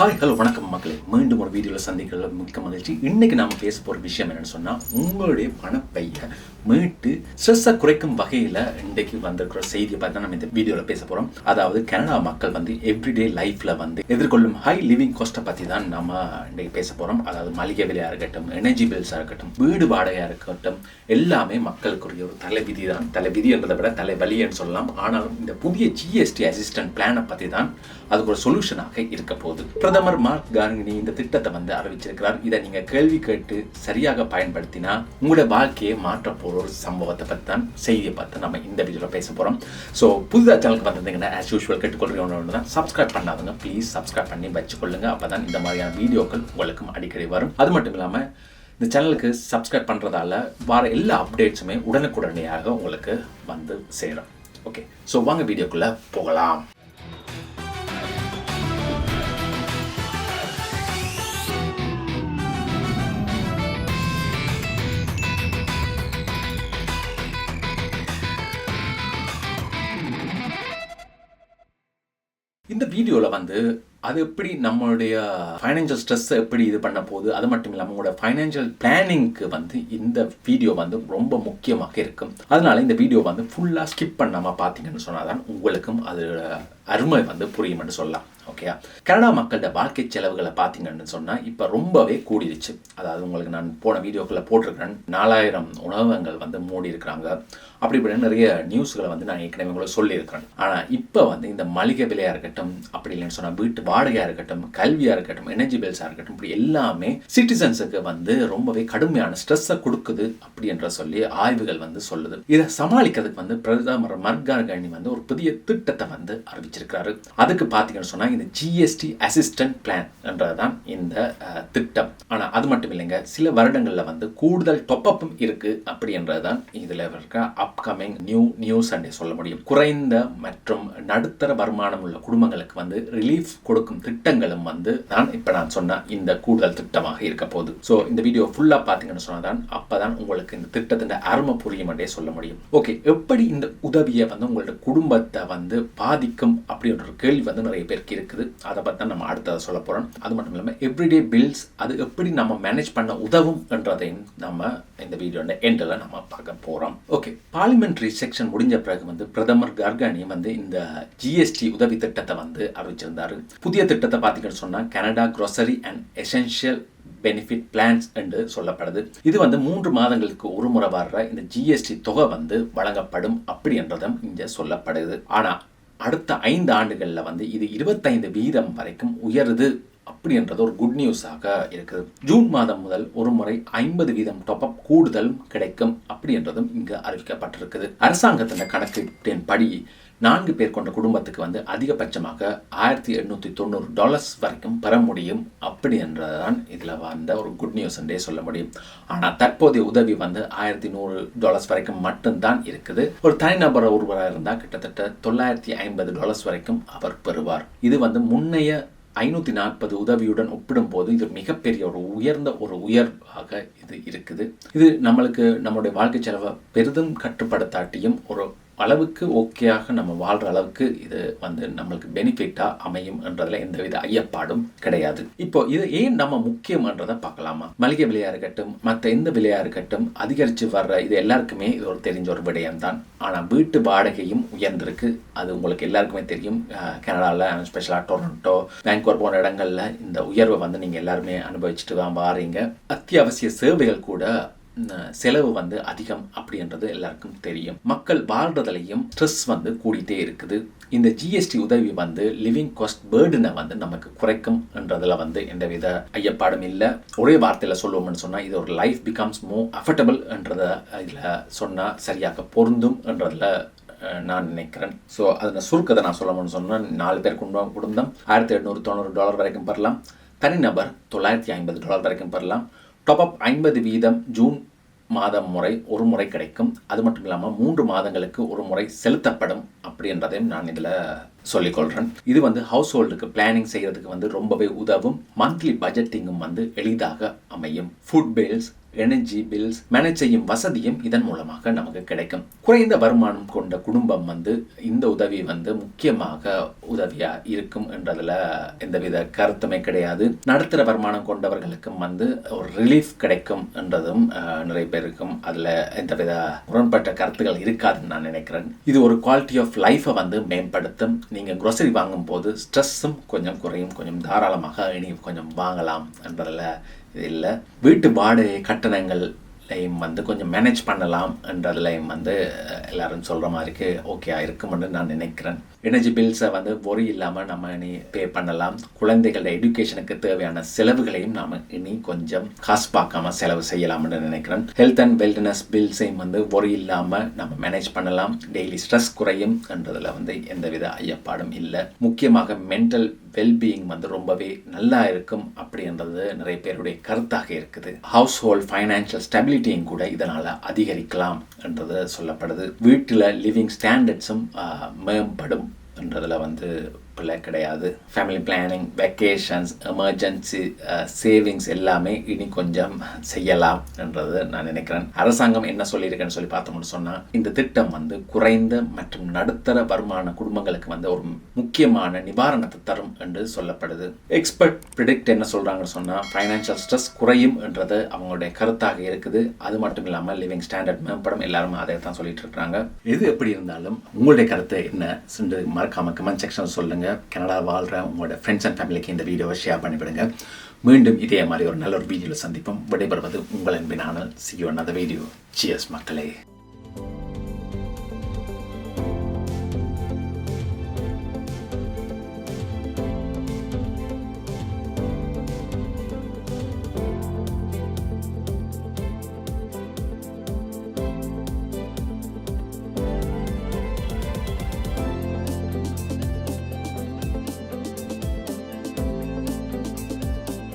Hi hello வணக்கம் மக்களே. மீண்டும் ஒரு வீடியோவில் சந்திக்கிறது மிக்க மகிழ்ச்சி. இன்னைக்கு நாம பேச போகிற விஷயம் என்னன்னு சொன்னால் உங்களுடைய பணப்பையை மீட்டு ஸ்ட்ரெஸ்ஸை குறைக்கும் வகையில் இன்றைக்கு வந்திருக்கிற செய்தியை பார்த்து நம்ம இந்த வீடியோவில் பேச போகிறோம் அதாவது கனடா மக்கள் வந்து எவ்ரிடே லைஃப்பில் வந்து எதிர்கொள்ளும் ஹை லிவிங் காஸ்ட்டை பற்றி தான் நம்ம இன்றைக்கு பேச போகிறோம் அதாவது மளிகை விலையாக இருக்கட்டும் எனர்ஜி பில்ஸாக இருக்கட்டும் வீடு வாடகையாக இருக்கட்டும் எல்லாமே மக்களுக்குரிய ஒரு தலைவிதி தான். தலைவிதி என்றதை விட தலைவலின்னு சொல்லலாம். ஆனாலும் இந்த புதிய ஜிஎஸ்டி அசிஸ்டன்ட் பிளானை பற்றி தான் அதுக்கு ஒரு சொல்யூஷனாக இருக்க போகுது. பிரதமர் மார்க் கார்கினி இந்த திட்டத்தை வந்து அறிவிச்சிருக்கிறார். இதை நீங்க கேள்வி கேட்டு சரியாக பயன்படுத்தினா உங்களோட வாழ்க்கையை மாற்ற போற ஒரு சம்பவத்தை பற்றி தான் செய்தியை பார்த்து நம்ம இந்த வீடியோவில் பேச போறோம். ஸோ புதுதாக சேனலுக்கு வந்திருந்தீங்கன்னா ஆஸ் யூஷுவல் கேட்டுக்கொள்றீங்க ஒன்று தான் சப்ஸ்கிரைப் பண்ணாதுங்க ப்ளீஸ் சப்ஸ்கிரைப் பண்ணி வச்சுக்கொள்ளுங்க. அப்பதான் இந்த மாதிரியான வீடியோக்கள் உங்களுக்கும் அடிக்கடி வரும். அது மட்டும் இல்லாம இந்த சேனலுக்கு சப்ஸ்கிரைப் பண்ணுறதால வர எல்லா அப்டேட்ஸுமே உடனுக்குடனேயாக உங்களுக்கு வந்து சேரும். ஓகே ஸோ வாங்க வீடியோக்குள்ளே போகலாம். இந்த வீடியோவில் வந்து அது எப்படி நம்மளுடைய ஃபைனான்சியல் ஸ்ட்ரெஸ்ஸை எப்படி இது பண்ண போகுது அது மட்டும் இல்லாமல் உங்களோட ஃபைனான்சியல் பிளானிங்க்கு வந்து இந்த வீடியோ வந்து ரொம்ப முக்கியமாக இருக்கும். அதனால இந்த வீடியோ வந்து ஃபுல்லாக ஸ்கிப் பண்ணாமல் பார்த்தீங்கன்னு சொன்னால் தான் உங்களுக்கும் அதோட அருமை வந்து புரியும்னு சொல்லலாம். ஓகேயா கனடா மக்களோட வாழ்க்கை செலவுகளை பார்த்தீங்கன்னு சொன்னால் இப்போ ரொம்பவே கூடிருச்சு. அதாவது உங்களுக்கு நான் போன வீடியோக்குள்ளே போட்டிருக்கிறேன். நாலாயிரம் உணவகங்கள் வந்து மூடி இருக்கிறாங்க அப்படி இப்படி நிறைய நியூஸ்களை வந்து நான் ஏற்கனவே உங்களுக்கு சொல்லியிருக்கிறேன். ஆனால் இப்போ வந்து இந்த மளிகை விலையாக இருக்கட்டும் அப்படி இல்லைன்னு சொன்னால் வீட்டு வாடகையாக இருக்கட்டும் கல்வியாக இருக்கட்டும் எனர்ஜி பில்ஸாக இருக்கட்டும் இப்படி எல்லாமே சிட்டிசன்ஸுக்கு வந்து ரொம்பவே கடுமையான ஸ்ட்ரெஸ்ஸை கொடுக்குது அப்படி என்ற சொல்லி ஆய்வுகள் வந்து சொல்லுது. இதை சமாளிக்கிறதுக்கு வந்து பிரதமர் மர்கார்கனி வந்து ஒரு புதிய திட்டத்தை வந்து அறிவிச்சிருக்கிறாரு. அதுக்கு பார்த்தீங்கன்னு சொன்னால் இந்த ஜிஎஸ்டி அசிஸ்டன்ட் பிளான் என்றதான் இந்த திட்டம். ஆனால் அது மட்டும் இல்லைங்க. சில வருடங்களில் வந்து கூடுதல் டொப்பப்பும் இருக்கு அப்படின்றது தான் இதில் இருக்க அப்கமிங் நியூ நியூஸ் அண்டே சொல்ல முடியும். குறைந்த மற்றும் நடுத்தர வருமானம் உள்ள குடும்பங்களுக்கு வந்து ரிலீஃப் கொடுக்கும் திட்டங்களும் வந்து தான் இப்போ நான் சொன்ன இந்த கூடுதல் திட்டமாக இருக்க போகுது. ஸோ இந்த வீடியோ ஃபுல்லாக பார்த்தீங்கன்னு சொன்னால் தான் அப்போ தான் உங்களுக்கு இந்த திட்டத்தின் அருமை புரியும் என்றே சொல்ல முடியும். ஓகே எப்படி இந்த உதவியை வந்து உங்களோட குடும்பத்தை வந்து பாதிக்கும்? அப்படின்ற கேள்வி வந்து நிறைய பேருக்கு இருக்குது. அதை பற்றி தான் நம்ம அடுத்ததை சொல்ல போகிறோம் அது மட்டும் இல்லாமல் எவ்ரிடே பில்ஸ் அது எப்படி நம்ம மேனேஜ் பண்ண உதவும் என்றதையும் நம்ம இந்த வீடியோட எண்டில் நம்ம பார்க்க போகிறோம் ஓகே பார்லிமெண்ட்ரி செக்ஷன் முடிஞ்ச பிறகு வந்து பிரதமர் கர்கானி வந்து இந்த ஜிஎஸ்டி உதவி திட்டத்தை வந்து அறிவிச்சிருந்தார். புதிய திட்டத்தை பார்த்தீங்கன்னு சொன்னால் Canada grocery and essential benefit plans என்று சொல்லப்படுது. இது வந்து மூன்று மாதங்களுக்கு ஒரு முறை வர்ற இந்த ஜிஎஸ்டி தொகை வந்து வழங்கப்படும் அப்படி என்றதும் இங்கே சொல்லப்படுது. ஆனால் அடுத்த ஐந்து ஆண்டுகளில் வந்து இது இருபத்தைந்து வீதம் வரைக்கும் உயருது அப்படின்றது ஒரு குட் நியூஸாக இருக்குது. ஜூன் மாதம் முதல் ஒரு முறை ஐம்பது வீதம் டாப்அப் கூடுதலும் கிடைக்கும் அப்படின்றதும் இங்கு அறிவிக்கப்பட்டிருக்குது. அரசாங்கத்தின் கணக்கீட்டின் படி நான்கு பேர் கொண்ட குடும்பத்துக்கு வந்து அதிகபட்சமாக ஆயிரத்தி எண்ணூற்றி தொண்ணூறு டாலர்ஸ் வரைக்கும் பெற முடியும். அப்படி என்றதான் இதில் வந்த ஒரு குட் நியூஸ் என்றே சொல்ல முடியும். ஆனால் தற்போதைய உதவி வந்து ஆயிரத்தி நூறு டாலர்ஸ் வரைக்கும் மட்டும்தான் இருக்குது. ஒரு தனிநபர் ஒருவராக இருந்தால் கிட்டத்தட்ட தொள்ளாயிரத்தி ஐம்பது டாலர்ஸ் வரைக்கும் அவர் பெறுவார். இது வந்து முன்னைய ஐநூற்றி நாற்பது உதவியுடன் ஒப்பிடும்போது இது மிகப்பெரிய ஒரு உயர்ந்த ஒரு உயர்வாக இது இருக்குது. இது நம்மளுக்கு நம்மளுடைய வாழ்க்கை செலவை பெரிதும் கட்டுப்படுத்தாட்டியும் ஒரு அளவுக்கு ஓகேயாக நம்ம வாழ்கிற அளவுக்கு இது வந்து நம்மளுக்கு பெனிஃபிட்டாக அமையும் என்றதில் எந்தவித ஐயப்பாடும் கிடையாது. இப்போ இது ஏன் நம்ம முக்கியம்ன்றதை பார்க்கலாமா? மளிகை விலையாக இருக்கட்டும் மற்ற எந்த விலையாக இருக்கட்டும் அதிகரித்து வர்ற இது எல்லாருக்குமே இது ஒரு தெரிஞ்ச ஒரு விடயம்தான். ஆனால் வீட்டு வாடகையும் உயர்ந்திருக்கு. அது உங்களுக்கு எல்லாருக்குமே தெரியும். கனடாவில் ஸ்பெஷலாக டொரண்டோ பேங்க்வர் போன இடங்களில் இந்த உயர்வை வந்து நீங்கள் எல்லாருமே அனுபவிச்சுட்டு தான் வாரீங்க. அத்தியாவசிய சேவைகள் கூட செலவு வந்து அதிகம் அப்படின்றது எல்லாருக்கும் தெரியும். மக்கள் வாழ்றதுலையும் ஸ்ட்ரெஸ் வந்து கூடிட்டே இருக்குது. இந்த ஜிஎஸ்டி உதவி வந்து லிவிங் காஸ்ட் பேர்டனை வந்து நமக்கு குறைக்கும் என்றதுல வந்து எந்தவித ஐயப்பாடும் இல்லை. ஒரே வார்த்தையில் சொல்லுவோம்னு சொன்னால் இது ஒரு லைஃப் பிகம்ஸ் மோ அஃபர்டபுள் என்றதை இதில் சொன்னால் சரியாக பொருந்தும் என்றதில் நான் நினைக்கிறேன். ஸோ அதில் சுருக்கத்தை நான் சொல்லணும்னு சொன்னால் நாலு பேர் குடும்பம் குடும்பம். ஆயிரத்தி எட்நூறு தொண்ணூறு டாலர் வரைக்கும் பெறலாம். தனிநபர் தொள்ளாயிரத்தி ஐம்பது டாலர் வரைக்கும் பெறலாம். டாப் அப் ஐம்பது வீதம் ஜூன் மாதம் முறை ஒரு முறை கிடைக்கும். அது மட்டும் இல்லாமல் மூன்று மாதங்களுக்கு ஒரு முறை செலுத்தப்படும் அப்படின்றதையும் நான் இதில் சொல்லிக்கொள்கிறேன் இது வந்து ஹவுஸ் ஹோல்டுக்கு பிளானிங் செய்கிறதுக்கு வந்து ரொம்பவே உதவும். மந்த்லி பட்ஜெட்டிங்கும் வந்து எளிதாக அமையும். Food bills energy bills manage செய்யும் வசதியும் இதன் மூலமாக நமக்கு கிடைக்கும். குறைந்த வருமானம் கொண்ட குடும்பம் வந்து இந்த உதவி வந்து முக்கியமாக உதவியா இருக்கும் என்றதுல எந்தவித கருத்துமே கிடையாது. நடுத்தர வருமானம் கொண்டவர்களுக்கும் வந்து ஒரு ரிலீஃப் கிடைக்கும் என்றதும் நிறைய பேருக்கும் அதுல எந்தவித முரண்பட்ட கருத்துக்கள் இருக்காதுன்னு நான் நினைக்கிறேன். இது ஒரு குவாலிட்டி ஆஃப் லைஃபை வந்து மேம்படுத்தும். நீங்க குரோசரி வாங்கும் போது ஸ்ட்ரெஸ்ஸும் கொஞ்சம் குறையும் கொஞ்சம் தாராளமாக இனி கொஞ்சம் வாங்கலாம் என்றதில் இது இல்லை. வீட்டு வாடகை கட்டணங்கள்லையும் வந்து கொஞ்சம் மேனேஜ் பண்ணலாம் என்றதுலையும் வந்து எல்லாரும் சொல்கிற மாதிரிக்கு ஓகே இருக்கும்னு நான் நினைக்கிறேன். எனர்ஜி பில்ஸை வந்து ஒரி இல்லாமல் நம்ம இனி பே பண்ணலாம். குழந்தைகளோட எஜுகேஷனுக்கு தேவையான செலவுகளையும் நாம் இனி கொஞ்சம் காசு பார்க்காம செலவு செய்யலாம்னு நினைக்கிறேன். ஹெல்த் அண்ட் வெல்னஸ் பில்ஸையும் வந்து ஒரி இல்லாமல் நம்ம மேனேஜ் பண்ணலாம். டெய்லி ஸ்ட்ரெஸ் குறையும் என்றதில் வந்து எந்தவித ஐயப்பாடும் இல்லை. முக்கியமாக மென்டல் வெல்பீயிங் வந்து ரொம்பவே நல்லா இருக்கும் அப்படின்றது நிறைய பேருடைய கருத்தாக இருக்குது. ஹவுஸ் ஹோல்ட் ஃபைனான்சியல் ஸ்டெபிலிட்டியும் கூட இதனால் அதிகரிக்கலாம் என்றது சொல்லப்படுது. வீட்டில் லிவிங் ஸ்டாண்டர்ட்ஸும் மேம்படும். என்றதில் வந்து பிள்ளை கிடையாது. Family planning vacations emergency savings எல்லாமே இனி கொஞ்சம் செய்யலாம் என்றது நான் நினைக்கிறேன். அரசாங்கம் என்ன சொல்லியிருக்கேன்னு சொல்லி பார்த்தோம்னு சொன்னால் இந்த திட்டம் வந்து குறைந்த மற்றும் நடுத்தர வருமான குடும்பங்களுக்கு வந்து ஒரு முக்கியமான நிவாரணத்தை தரும் என்று சொல்லப்படுது. எக்ஸ்பர்ட் ப்ரிடிக்ட் என்ன சொல்கிறாங்கன்னு சொன்னால் ஃபைனான்ஷியல் ஸ்ட்ரெஸ் குறையும் என்றது அவங்களுடைய கருத்தாக இருக்குது. அது மட்டும் இல்லாமல் லிவிங் ஸ்டாண்டர்ட் மேம்படும். எல்லாரும் அதை தான் சொல்லிட்டு இருக்கிறாங்க. எது எப்படி இருந்தாலும் உங்களுடைய கருத்து என்ன? சென்று மறக்காம கமெண்ட் செக்ஷன் சொல்லுங்க கனடா வாழ்ற உங்களோட ஃப்ரெண்ட்ஸ் அண்ட் ஃபேமிலிக்கு இந்த வீடியோவை ஷேர் பண்ணிவிடுங்க மீண்டும் இதே மாதிரி ஒரு நல்ல ஒரு வீடியோவில் சந்திப்போம். விடைபெறுவது உங்கள் அன்பினான see you another video cheers மக்களே.